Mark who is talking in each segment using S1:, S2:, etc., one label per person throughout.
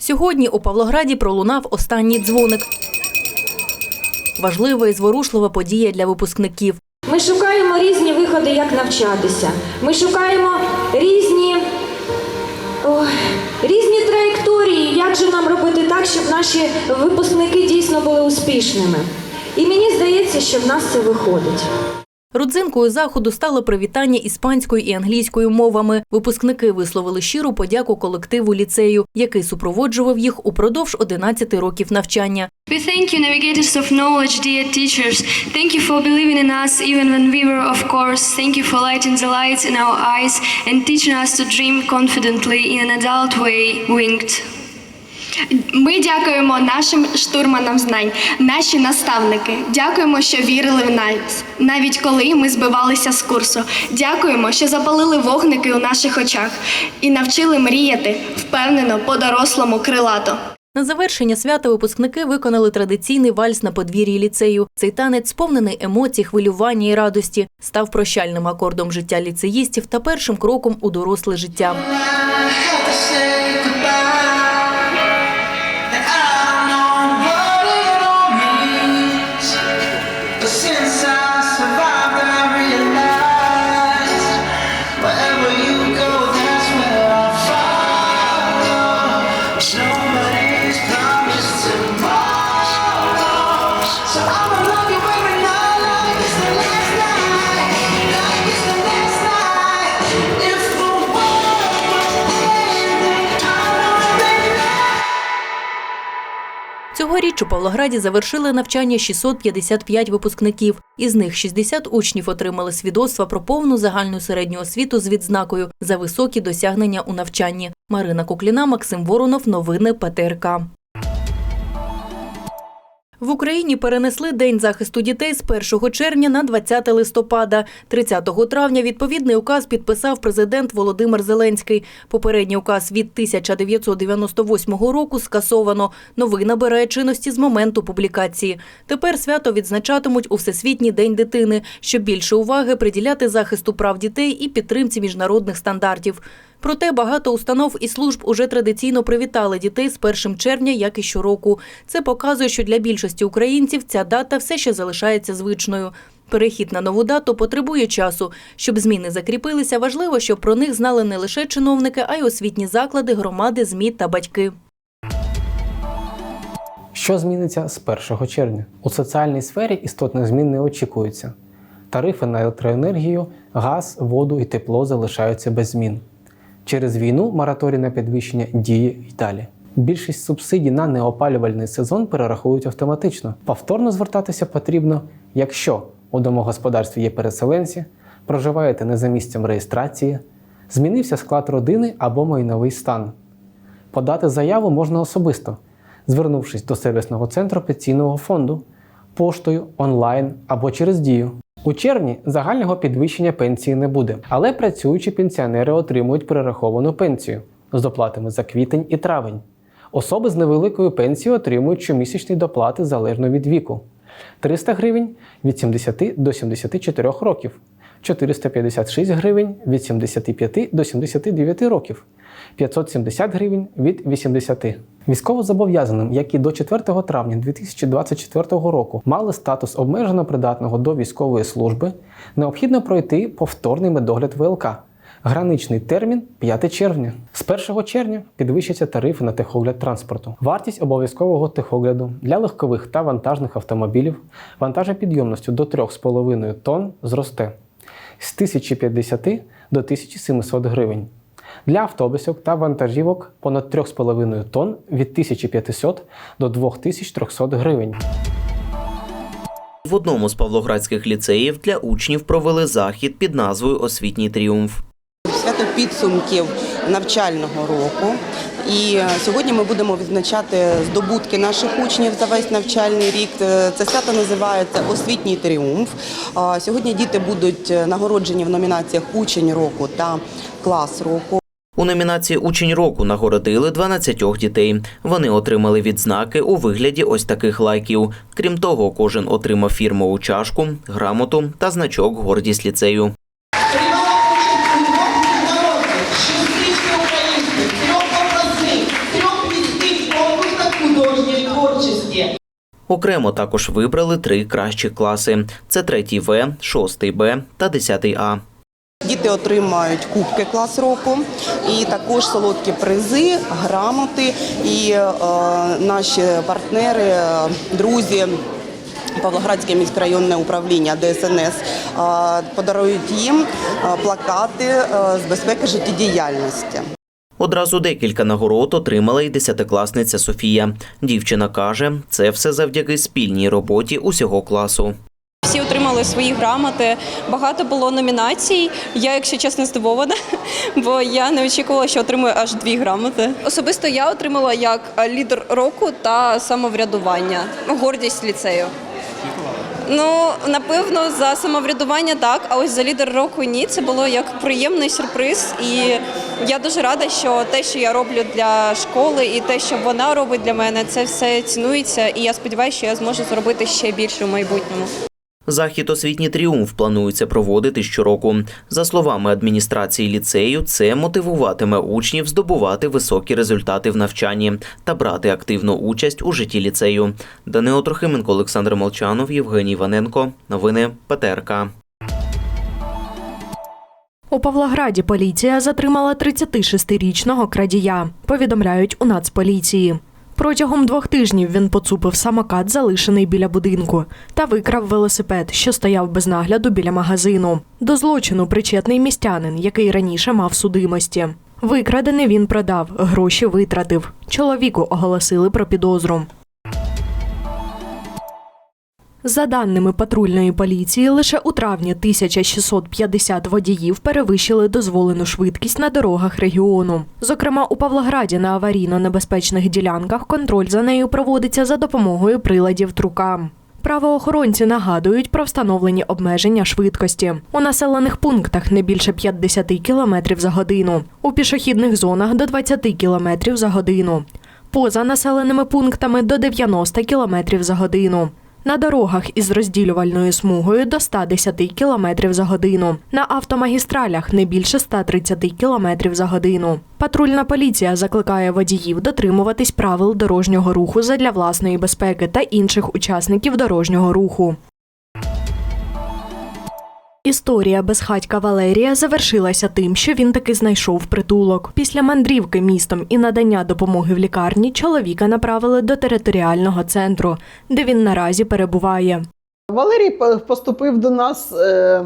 S1: Сьогодні у Павлограді пролунав останній дзвоник. Важлива і зворушлива подія для випускників.
S2: Ми шукаємо різні виходи, як навчатися. Ми шукаємо різні, ой, різні траєкторії, як же нам робити так, щоб наші випускники дійсно були успішними. І мені здається, що в нас це виходить.
S1: Родзинкою заходу стало привітання іспанською і англійською мовами. Випускники висловили щиру подяку колективу ліцею, який супроводжував їх упродовж 11 років навчання.
S3: We thank you, navigators of knowledge, dear teachers. Thank you for believing in us even when we were off course. Thank you for lighting the lights in our eyes and teaching us to dream confidently in an adult way, winged.
S4: Ми дякуємо нашим штурманам знань, наші наставники. Дякуємо, що вірили в нас, навіть коли ми збивалися з курсу. Дякуємо, що запалили вогники у наших очах і навчили мріяти впевнено по-дорослому крилато.
S1: На завершення свята випускники виконали традиційний вальс на подвір'ї ліцею. Цей танець, сповнений емоцій, хвилювання і радості, став прощальним акордом життя ліцеїстів та першим кроком у доросле життя. У Павлограді завершили навчання 655 випускників. Із них 60 учнів отримали свідоцтва про повну загальну середню освіту з відзнакою за високі досягнення у навчанні. Марина Кукліна, Максим Воронов. Новини ПТРК. В Україні перенесли День захисту дітей з 1 червня на 20 листопада. 30 травня відповідний указ підписав президент Володимир Зеленський. Попередній указ від 1998 року скасовано. Новий набирає чинності з моменту публікації. Тепер свято відзначатимуть у Всесвітній день дитини, щоб більше уваги приділяти захисту прав дітей і підтримці міжнародних стандартів. Проте багато установ і служб уже традиційно привітали дітей з 1 червня, як і щороку. Це показує, що для більшості українців ця дата все ще залишається звичною. Перехід на нову дату потребує часу. Щоб зміни закріпилися, важливо, щоб про них знали не лише чиновники, а й освітні заклади, громади, ЗМІ та батьки.
S5: Що зміниться з 1 червня? У соціальній сфері істотних змін не очікується. Тарифи на електроенергію, газ, воду і тепло залишаються без змін. Через війну мораторій на підвищення діє й далі. Більшість субсидій на неопалювальний сезон перерахують автоматично. Повторно звертатися потрібно, якщо у домогосподарстві є переселенці, проживаєте не за місцем реєстрації, змінився склад родини або майновий стан. Подати заяву можна особисто, звернувшись до сервісного центру пенсійного фонду, поштою, онлайн або через дію. У червні загального підвищення пенсії не буде, але працюючі пенсіонери отримують перераховану пенсію з доплатами за квітень і травень. Особи з невеликою пенсією отримують щомісячні доплати залежно від віку: 300 гривень від 70 до 74 років, 456 гривень від 75 до 79 років, 570 гривень від 80. Військовозобов'язаним, які до 4 травня 2024 року мали статус обмежено придатного до військової служби, необхідно пройти повторний медогляд ВЛК. Граничний термін 5 червня. З 1 червня підвищаться тарифи на техогляд транспорту. Вартість обов'язкового техогляду для легкових та вантажних автомобілів вантажопідйомністю до 3,5 тонн зросте з 1050 до 1700 гривень. Для автобусів та вантажівок понад 3,5 тонн від 1500 до 2300 гривень.
S6: В одному з павлоградських ліцеїв для учнів провели захід під назвою Освітній тріумф.
S7: свято підсумків навчального року. І е, сьогодні ми будемо відзначати здобутки наших учнів за весь навчальний рік. Е, Це свято називається Освітній тріумф. Сьогодні діти будуть е, нагороджені в номінаціях Учень року та клас року.
S6: У номінації Учень року нагородили 12 дітей. Вони отримали відзнаки у вигляді ось таких лайків. Крім того, кожен отримав фірмову чашку, грамоту та значок гордість ліцею. Окремо також вибрали три кращі класи: це 3 В, 6 Б та 10 А.
S7: Діти отримають кубки клас року і також солодкі призи, грамоти. І е, наші партнери, е, друзі. Павлоградське міськрайонне управління ДСНС е, подарують їм е, плакати з безпеки життєдіяльності.
S6: Одразу декілька нагород отримала й десятикласниця Софія. Дівчина каже, це все завдяки спільній роботі усього класу.
S8: Всі отримали свої грамоти. Багато було номінацій. Я, якщо чесно, здивована, бо я не очікувала, що отримую аж дві грамоти. Особисто я отримала як лідер року та самоврядування. Гордість ліцею. Ну, напевно, за самоврядування так, а ось за лідер року ні. Це було як приємний сюрприз. І я дуже рада, що те, що я роблю для школи, і те, що вона робить для мене, це все цінується. І я сподіваюся, що я зможу зробити ще більше в майбутньому.
S6: Захід освітній тріумф планується проводити щороку. За словами адміністрації ліцею, це мотивуватиме учнів здобувати високі результати в навчанні та брати активну участь у житті ліцею. Данило Трохименко, Олександр Молчанов, Євгеній Іваненко. Новини ПТРК.
S9: У Павлограді поліція затримала 36-річного крадія. Повідомляють у Нацполіції. Протягом двох тижнів він поцупив самокат, залишений біля будинку, та викрав велосипед, що стояв без нагляду біля магазину. До злочину причетний містянин, який раніше мав судимості. Викрадений він продав, гроші витратив. Чоловіку оголосили про підозру. За даними патрульної поліції, лише у травні 1650 водіїв перевищили дозволену швидкість на дорогах регіону. Зокрема, у Павлограді на аварійно-небезпечних ділянках контроль за нею проводиться за допомогою приладів трука. Правоохоронці нагадують про встановлені обмеження швидкості у населених пунктах не більше 50 км за годину, у пішохідних зонах до 20 км за годину, поза населеними пунктами до 90 км за годину. На дорогах із розділювальною смугою до 110 км за годину. На автомагістралях не більше 130 км за годину. Патрульна поліція закликає водіїв дотримуватись правил дорожнього руху задля власної безпеки та інших учасників дорожнього руху. Історія безхатька Валерія завершилася тим, що він таки знайшов притулок. Після мандрівки містом і надання допомоги в лікарні чоловіка направили до територіального центру, де він наразі перебуває.
S10: Валерій поступив до нас е,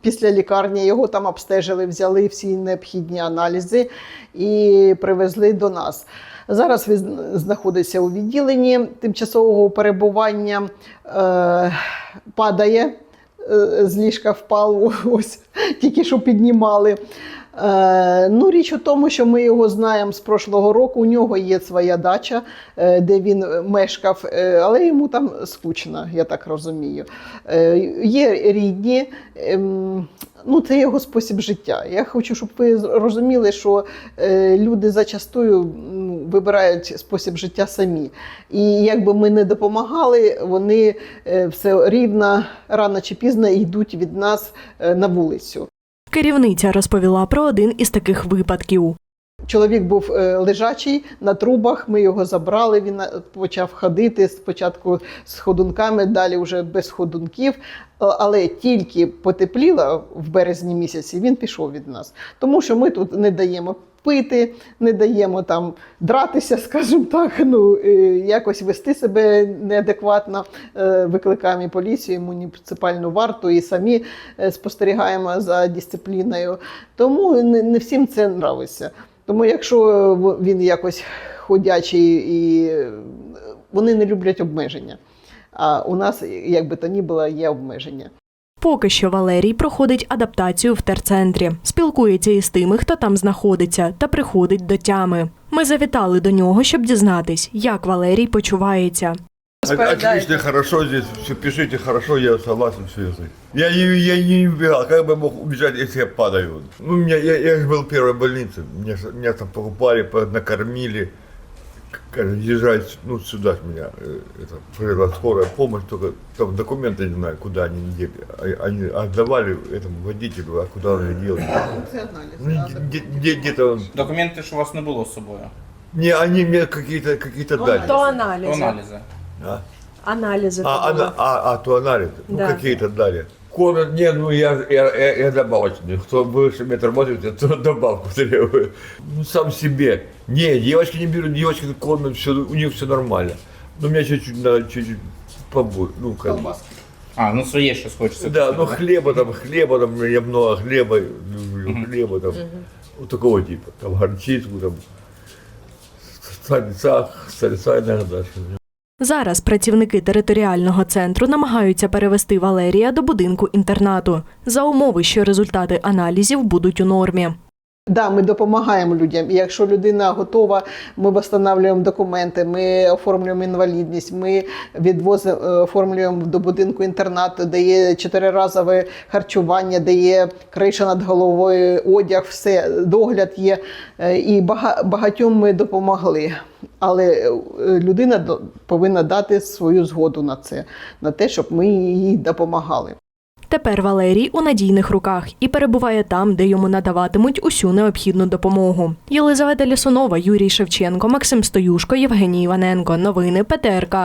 S10: після лікарні. Його там обстежили, взяли всі необхідні аналізи і привезли до нас. Зараз він знаходиться у відділенні тимчасового перебування, е, падає з ліжка впав, ось тільки що піднімали. Е, ну, річ у тому, що ми його знаємо з прошлого року. У нього є своя дача, е, де він мешкав, е, але йому там скучно, я так розумію. Є рідні, ем, ну, це його спосіб життя. Я хочу, щоб ви розуміли, що люди зачастую вибирають спосіб життя самі. І якби ми не допомагали, вони все рівно рано чи пізно йдуть від нас на вулицю.
S9: Керівниця розповіла про один із таких випадків.
S10: Чоловік був е, лежачий на трубах. Ми його забрали. Він е, почав ходити спочатку з ходунками, далі вже без ходунків. Е, Але тільки потепліло в березні місяці, він пішов від нас, тому що ми тут не даємо. Пити, не даємо там дратися, скажімо так, ну е, якось вести себе неадекватно. Е, Викликаємо і поліцію, і муніципальну варту, і самі е, спостерігаємо за дисципліною. Тому не, всім це нравиться. Тому якщо він якось ходячий і вони не люблять обмеження. А у нас, як би то ні було, є обмеження.
S9: Поки що Валерій проходить адаптацію в терцентрі, спілкується із тими, хто там знаходиться, та приходить до тями. Ми завітали до нього, щоб дізнатись, як Валерій почувається.
S11: Отлично, хорошо здесь, все пишите хорошо, я согласен, все это. Я, не- я не убегал, как бы мог убежать, если я падаю? Ну, меня, я, я же был в первой больнице, меня, с- меня там покупали, по- накормили, К- Езжать, ну, сюда меня, э, это, привезла скорая помощь, только там документы не знаю, куда они дели. А- Они отдавали этому водителю, а куда он их делает?
S10: Це аналіз.
S11: Ну, где- где- где-то он...
S12: Документи ж у вас не було з собою.
S11: Не, они мне какие-то какие
S10: Ну,
S11: дали.
S12: То аналізи.
S11: А?
S9: Анализы.
S11: А, ана- а, а, то анализы. Ну,
S9: Да.
S11: какие-то дали. Комнат нет, ну я, я, я, я добавочный. Кто выше метр восемьдесят, то добавку требую. Ну, сам себе. Не, девочки не берут, девочки комнат, все, у них все нормально. Но у меня чуть-чуть надо, чуть-чуть побольше. Ну, как бы.
S12: А, ну своє щось хочеться.
S11: Да, ну хлеба там, хлеба там, я много хлеба люблю, хлеба там, вот такого типа, там горчицу, там, сальца, сальца иногда.
S9: Зараз працівники територіального центру намагаються перевести Валерія до будинку інтернату за умови, що результати аналізів будуть у нормі.
S10: Да, ми допомагаємо людям. І якщо людина готова, ми встановлюємо документи, ми оформлюємо інвалідність, ми відвозимо, е, оформлюємо до будинку інтернату, де є чотириразове харчування, де є криша над головою, одяг, все, догляд є. Е, І бага- багатьом ми допомогли. Але е, людина повинна дати свою згоду на це, на те, щоб ми їй допомагали.
S9: Тепер Валерій у надійних руках і перебуває там, де йому надаватимуть усю необхідну допомогу. Єлизавета Лісунова, Юрій Шевченко, Максим Стоюшко, Євгеній Іваненко. Новини ПТРК.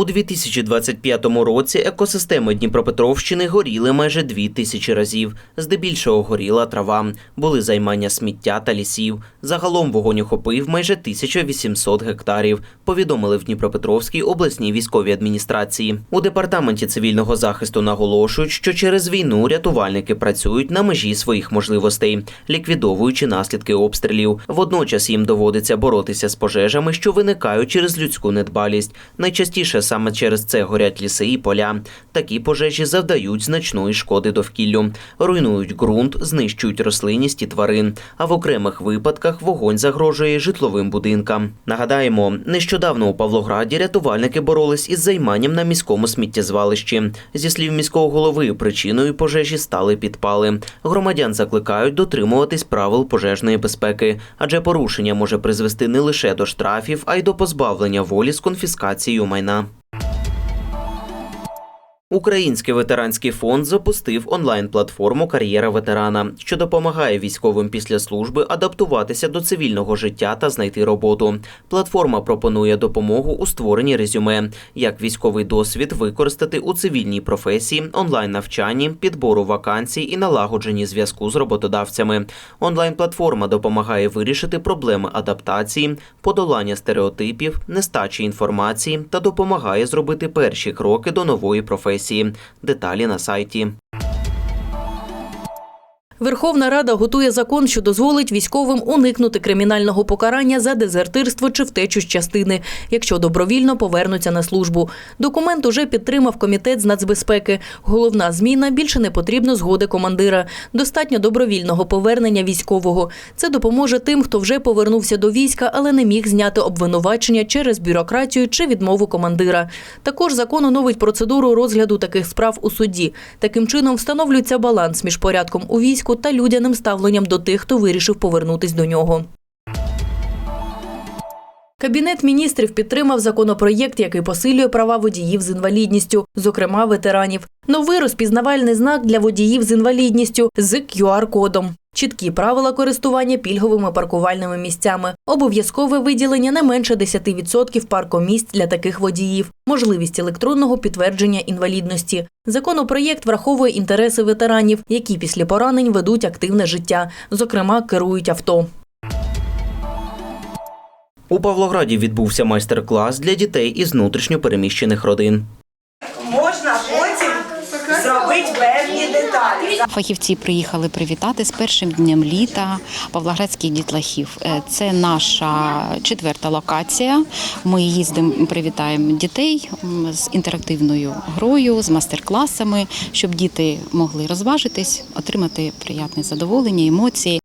S6: У 2025 році екосистеми Дніпропетровщини горіли майже дві тисячі разів. Здебільшого горіла трава, були займання сміття та лісів. Загалом вогонь охопив майже 1800 гектарів. Повідомили в Дніпропетровській обласній військовій адміністрації. У департаменті цивільного захисту наголошують, що через війну рятувальники працюють на межі своїх можливостей, ліквідовуючи наслідки обстрілів. Водночас їм доводиться боротися з пожежами, що виникають через людську недбалість. Найчастіше саме через це горять ліси і поля. Такі пожежі завдають значної шкоди довкіллю, руйнують ґрунт, знищують рослинність і тварин. А в окремих випадках вогонь загрожує житловим будинкам. Нагадаємо, нещодавно у Павлограді рятувальники боролись із займанням на міському сміттєзвалищі. Зі слів міського голови, причиною пожежі стали підпали. Громадян закликають дотримуватись правил пожежної безпеки, адже порушення може призвести не лише до штрафів, а й до позбавлення волі з конфіскацією майна. Український ветеранський фонд запустив онлайн-платформу Кар'єра ветерана, що допомагає військовим після служби адаптуватися до цивільного життя та знайти роботу. Платформа пропонує допомогу у створенні резюме, як військовий досвід використати у цивільній професії, онлайн-навчанні, підбору вакансій і налагодженні зв'язку з роботодавцями. Онлайн-платформа допомагає вирішити проблеми адаптації, подолання стереотипів, нестачі інформації та допомагає зробити перші кроки до нової професії. Деталі на сайті.
S1: Верховна Рада готує закон, що дозволить військовим уникнути кримінального покарання за дезертирство чи втечу з частини, якщо добровільно повернуться на службу. Документ уже підтримав комітет з нацбезпеки. Головна зміна більше не потрібно згоди командира. Достатньо добровільного повернення військового. Це допоможе тим, хто вже повернувся до війська, але не міг зняти обвинувачення через бюрократію чи відмову командира. Також закон оновить процедуру розгляду таких справ у суді. Таким чином встановлюється баланс між порядком у війську та людяним ставленням до тих, хто вирішив повернутись до нього. Кабінет міністрів підтримав законопроєкт, який посилює права водіїв з інвалідністю, зокрема ветеранів. Новий розпізнавальний знак для водіїв з інвалідністю з QR-кодом. Чіткі правила користування пільговими паркувальними місцями, обов'язкове виділення не менше 10% паркомісць для таких водіїв, можливість електронного підтвердження інвалідності. Законопроєкт враховує інтереси ветеранів, які після поранень ведуть активне життя, зокрема керують авто.
S6: У Павлограді відбувся майстер-клас для дітей із внутрішньо переміщених родин.
S13: можна потім зробити певні деталі.
S14: Фахівці приїхали привітати з першим днем літа Павлоградських дітлахів. Е, Це наша четверта локація. Ми їздимо, привітаємо дітей з інтерактивною грою, з мастер-класами, щоб діти могли розважитись, отримати приємне задоволення, емоції.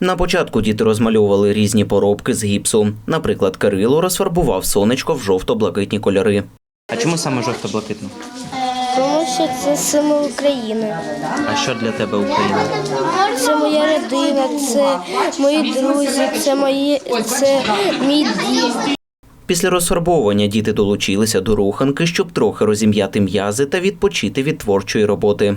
S6: На початку діти розмальовували різні поробки з гіпсу. Наприклад, Кирило розфарбував сонечко в жовто-блакитні кольори.
S12: А чому саме жовто-блакитно?
S15: Тому що це символ України.
S12: А що для тебе Україна?
S15: Це моя родина, це мої друзі, це мої це мій дім.
S6: Після розфарбовування діти долучилися до руханки, щоб трохи розім'яти м'язи та відпочити від творчої роботи.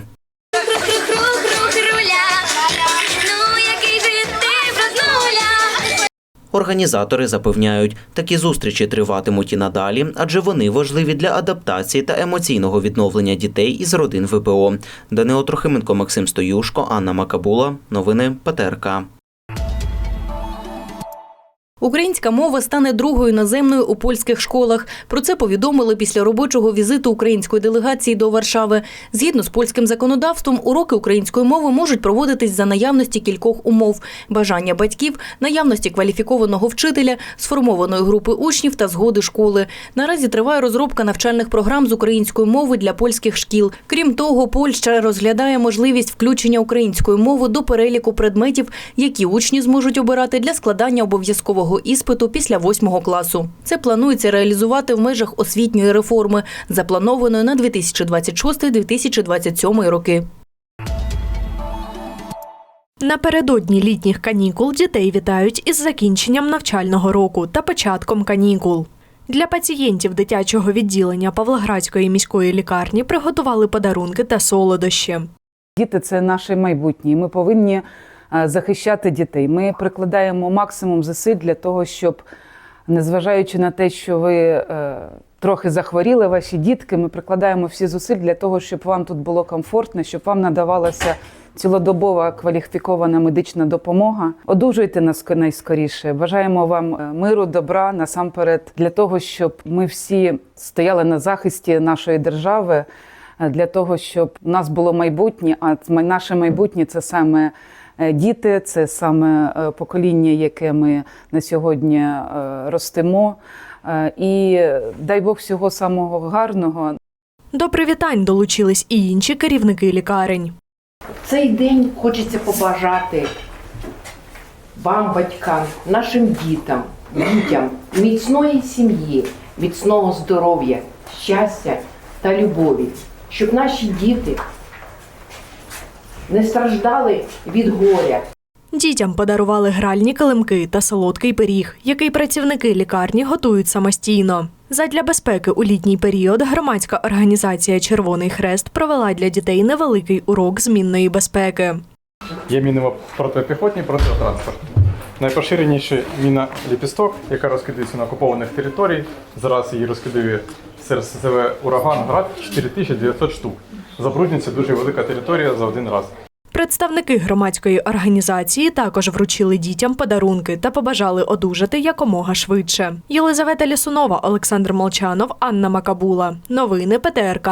S6: Організатори запевняють, такі зустрічі триватимуть і надалі, адже вони важливі для адаптації та емоційного відновлення дітей із родин ВПО. Данило Трохименко, Максим Стоюшко, Анна Макабула. Новини ПТРК.
S1: Українська мова стане другою наземною у польських школах. Про це повідомили після робочого візиту української делегації до Варшави. Згідно з польським законодавством, уроки української мови можуть проводитись за наявності кількох умов: бажання батьків, наявності кваліфікованого вчителя, сформованої групи учнів та згоди школи. Наразі триває розробка навчальних програм з української мови для польських шкіл. Крім того, Польща розглядає можливість включення української мови до переліку предметів, які учні зможуть обирати для складання обов'язкового іспиту після восьмого класу. Це планується реалізувати в межах освітньої реформи, запланованої на 2026-2027 роки.
S9: Напередодні літніх канікул дітей вітають із закінченням навчального року та початком канікул. Для пацієнтів дитячого відділення Павлоградської міської лікарні приготували подарунки та солодощі.
S16: Діти це наше майбутнє. Ми повинні захищати дітей. Ми прикладаємо максимум зусиль для того, щоб, незважаючи на те, що ви е, трохи захворіли, ваші дітки, ми прикладаємо всі зусиль для того, щоб вам тут було комфортно, щоб вам надавалася цілодобова кваліфікована медична допомога. Одужуйте нас найскоріше. Бажаємо вам е, миру, добра насамперед для того, щоб ми всі стояли на захисті нашої держави е, для того, щоб у нас було майбутнє. А наше майбутнє це саме е, діти, це саме е, покоління, яке ми на сьогодні е, ростимо. Е, І е, дай Бог всього самого гарного.
S9: До привітань долучились і інші керівники лікарень.
S17: цей день хочеться побажати вам, батькам, нашим дітам, дітям міцної сім'ї, міцного здоров'я, щастя та любові, щоб наші діти не страждали від горя.
S9: Дітям подарували гральні килимки та солодкий пиріг, який працівники лікарні готують самостійно. Задля безпеки у літній період громадська організація Червоний Хрест провела для дітей невеликий урок змінної безпеки.
S18: Є мінива протипіхотні, протитранспортні. Найпоширеніші міна ліпісток, яка розкидається на окупованих територіях. Зараз її розкидає СРСВ ураган град 4900 штук. Забруднюється дуже велика територія за один раз.
S9: Представники громадської організації також вручили дітям подарунки та побажали одужати якомога швидше. Єлизавета Лісунова, Олександр Молчанов, Анна Макабула. Новини ПТРК.